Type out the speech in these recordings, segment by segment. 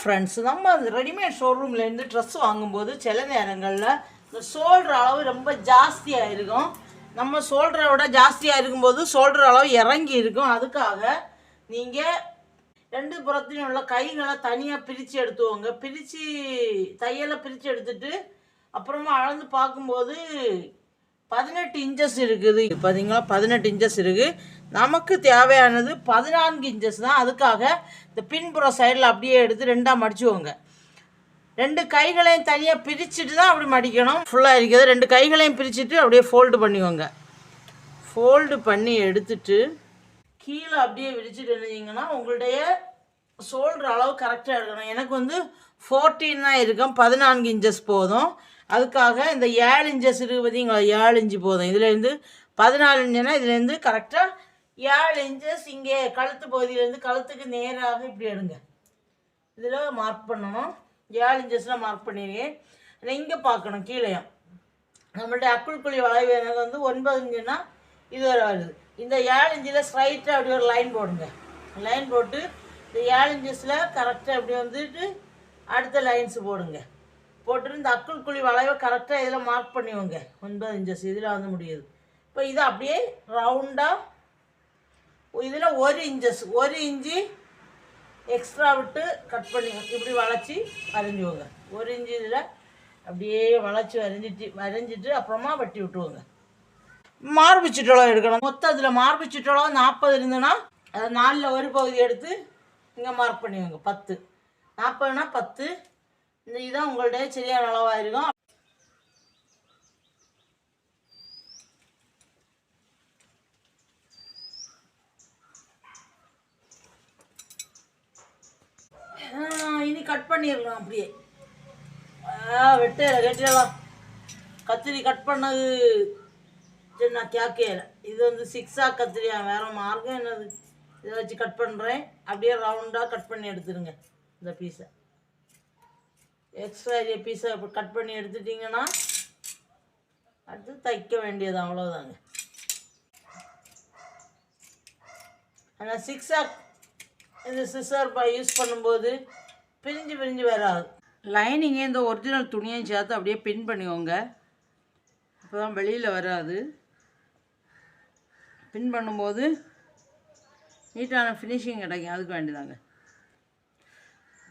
Friends நம்ம அந்த readymade ஷோரூம்லேருந்து dress வாங்கும்போது சில நேரங்களில் இந்த ஷோல்டர் அளவு ரொம்ப ஜாஸ்தியாக இருக்கும். நம்ம ஷோல்டரை விட ஜாஸ்தியாக இருக்கும்போது ஷோல்டர் அளவு இறங்கி இருக்கும். அதுக்காக நீங்கள் ரெண்டு புறத்துலையும் உள்ள கைகளை தனியாக பிரித்து எடுத்துவோங்க பிரித்து தையலை பிரித்து எடுத்துட்டு அப்புறமா அளந்து பார்க்கும்போது பதினெட்டு இன்ச்சஸ் இருக்குது. பார்த்தீங்களா பதினெட்டு இன்ச்சஸ் இருக்குது நமக்கு தேவையானது பதினான்கு இன்ச்சஸ் தான். அதுக்காக இந்த பின்புற சைடில் அப்படியே எடுத்து ரெண்டாக மடிச்சுவோங்க ரெண்டு கைகளையும் தனியாக பிரிச்சுட்டு தான் அப்படி மடிக்கணும். ஃபுல்லாக இருக்கிறது ரெண்டு கைகளையும் பிரிச்சுட்டு அப்படியே ஃபோல்டு பண்ணிக்கோங்க. ஃபோல்டு பண்ணி எடுத்துட்டு கீழே அப்படியே விரிச்சிட்டு இருந்தீங்கன்னா உங்களுடைய ஷோல்டர் அளவு கரெக்டாக இருக்கணும். எனக்கு வந்து ஃபோர்டீன் தான் இருக்கும். பதினான்கு இன்ச்சஸ் போதும். அதுக்காக இந்த ஏழு இன்ச்சஸ் இருக்குது பார்த்தீங்களா ஏழு இன்ச்சு போதும். இதுலேருந்து பதினாலு இன்ச்சுனா இதுலேருந்து கரெக்டாக ஏழு இன்ச்சஸ் இங்கே கழுத்து பகுதியிலேருந்து கழுத்துக்கு நேராக இப்படி எடுங்க. இதில் மார்க் பண்ணணும். ஏழு இன்ச்சஸ்லாம் மார்க் பண்ணிடுங்க இங்கே பார்க்கணும் கீழேயும். நம்மள்ட்ட அக்குள் குழி வளைவு எனக்கு வந்து ஒன்பது இன்ச்சுனா இது வரை வருது இந்த ஏழு இன்ச்சில் ஸ்ட்ரைட்டாக அப்படி ஒரு லைன் போடுங்க. லைன் போட்டு இந்த ஏழு இன்ச்சஸில் கரெக்டாக அப்படி வந்துட்டு அடுத்த லைன்ஸ் போடுங்க. போட்டிருந்து அக்குள் குழி வளைவை கரெக்டாக இதில் மார்க் பண்ணிவோங்க ஒன்பது இன்ச்சஸ் இதில் வந்து முடியுது. இப்போ இதை அப்படியே ரவுண்டாக இதில் ஒரு இன்ச்சஸ் ஒரு இஞ்சி எக்ஸ்ட்ரா விட்டு கட் பண்ணி இப்படி வளைச்சி வரைஞ்சுவோங்க ஒரு இஞ்சி இதில் அப்படியே வளைச்சி வரைஞ்சிட்டு வரைஞ்சிட்டு அப்புறமா வெட்டி விட்டுவோங்க மார்பு சுற்றளவு எடுக்கணும். மொத்தம் இதில் மார்பு சுற்றளவு நாற்பது இருந்ததுன்னா அது நாலில் ஒரு பகுதி எடுத்து இங்கே மார்க் பண்ணிவோங்க பத்து. நாற்பதுனா பத்து. இந்த இதுதான் உங்களுடைய சரியான அளவாக இருக்கும் இனி கட் பண்ணிடலாம் அப்படியே. ஆ வெட்டு கட்டிடலாம் கத்திரி கட் பண்ணது. சரி நான் கேட்கல. இது வந்து சிக்ஸா கத்திரியா? வேற மார்க்கம் என்னது? இதை வச்சு கட் பண்ணுறேன் அப்படியே ரவுண்டாக கட் பண்ணி எடுத்துருங்க இந்த பீஸை எக்ஸ்ட்ரா ஏரியா பீஸை இப்போ கட் பண்ணி எடுத்துட்டிங்கன்னா அடுத்து தைக்க வேண்டியது அவ்வளோதாங்க ஆனால் சிக்ஸாக் இந்த சிசர் யூஸ் பண்ணும்போது பிரிஞ்சு பிரிஞ்சு வராது. லைனிங்கே இந்த ஒரிஜினல் துணியும் சேர்த்து அப்படியே பின் பண்ணிக்கோங்க. அப்போ தான் வெளியில் வராது. பின் பண்ணும்போது நீட்டான ஃபினிஷிங் கிடைக்கும். அதுக்கு வேண்டியதாங்க.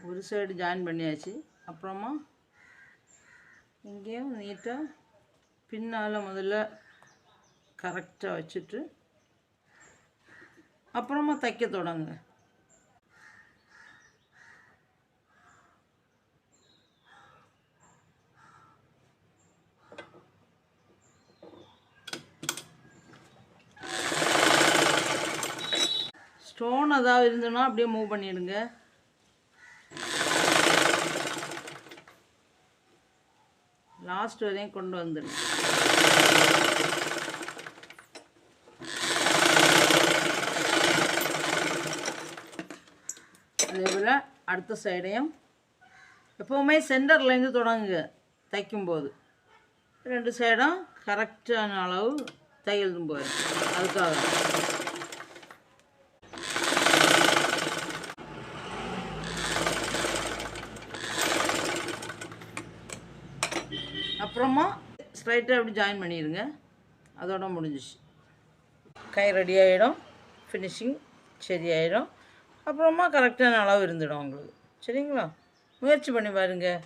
ஒரு சைடு ஜாயின் பண்ணியாச்சு. அப்புறமா இங்கேயும் நீட்டாக பின்னால் முதல்ல கரெக்டாக வச்சுட்டு அப்புறமா தைக்க தொடங்குங்க. ஸ்டோன் அதாவது இருந்ததுன்னா அப்படியே மூவ் பண்ணிவிடுங்க லாஸ்ட் வரையும் கொண்டு வந்துடும் அதே போல் அடுத்த சைடையும் எப்போவுமே சென்டர்லேருந்து தொடங்குங்க தைக்கும்போது. ரெண்டு சைடும் கரெக்டான அளவு தையல் போயிடும் அதுக்காக. அப்புறமா ஸ்ட்ரைட்டாக அப்படி ஜாயின் பண்ணிடுங்க அதோட முடிஞ்சிச்சு. கை ரெடி ஆகிடும் ஃபினிஷிங் சரியாயிடும். அப்புறமா கரெக்டான அளவு இருந்துடும் உங்களுக்கு. சரிங்களா? முயற்சி பண்ணி பாருங்கள்